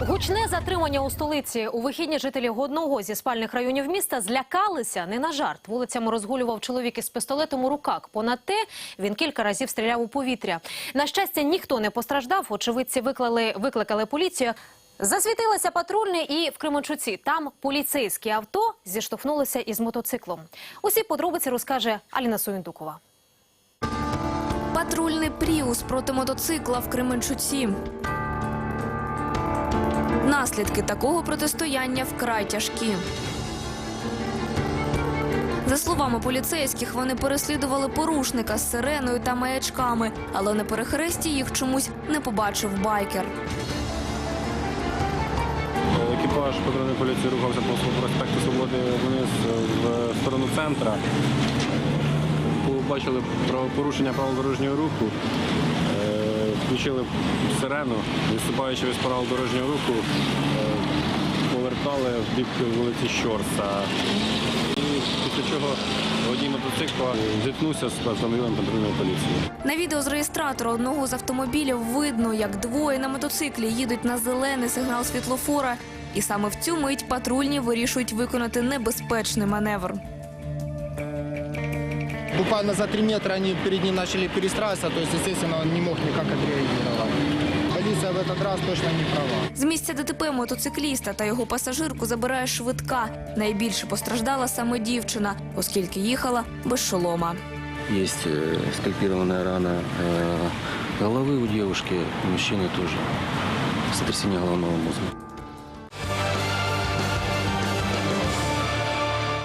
Гучне затримання у столиці. У вихідні жителі одного зі спальних районів міста злякалися не на жарт. Вулицями розгулював чоловік із пістолетом у руках. Понад те він кілька разів стріляв у повітря. На щастя, ніхто не постраждав. Очевидці викликали, викликали поліцію. Засвітилися патрульні і в Кременчуці. Там поліцейське авто зіштовхнулося із мотоциклом. Усі подробиці розкаже Аліна Суєндукова. Патрульний пріус проти мотоцикла в Кременчуці. Наслідки такого протистояння вкрай тяжкі. За словами поліцейських, вони переслідували порушника з сиреною та маячками, але на перехресті їх чомусь не побачив байкер. Екіпаж патрульної поліції рухався по проспекту Свободи вниз в сторону центра. Побачили порушення правил дорожнього руху, е, включили сирену, відступаючи від правил дорожнього руху, е, повертали в бік вулиці Щорса. Після чого водій мотоцикла зіткнувся з автомобілем патрульної поліції. На відео з реєстратора одного з автомобілів видно, як двоє на мотоциклі їдуть на зелений сигнал світлофора. І саме в цю мить патрульні вирішують виконати небезпечний маневр Буквально за три метра они перед ним начали перестраиваться, то есть, естественно, он не мог никак отреагировать. Полиция в этот раз точно не права. З місця ДТП мотоцикліста та його пасажирку забирає швидка. Найбільше постраждала саме дівчина, оскільки їхала без шолома. Есть э, скальпированная рана э, головы у девушки, у мужчины тоже. Сотрясение головного мозга.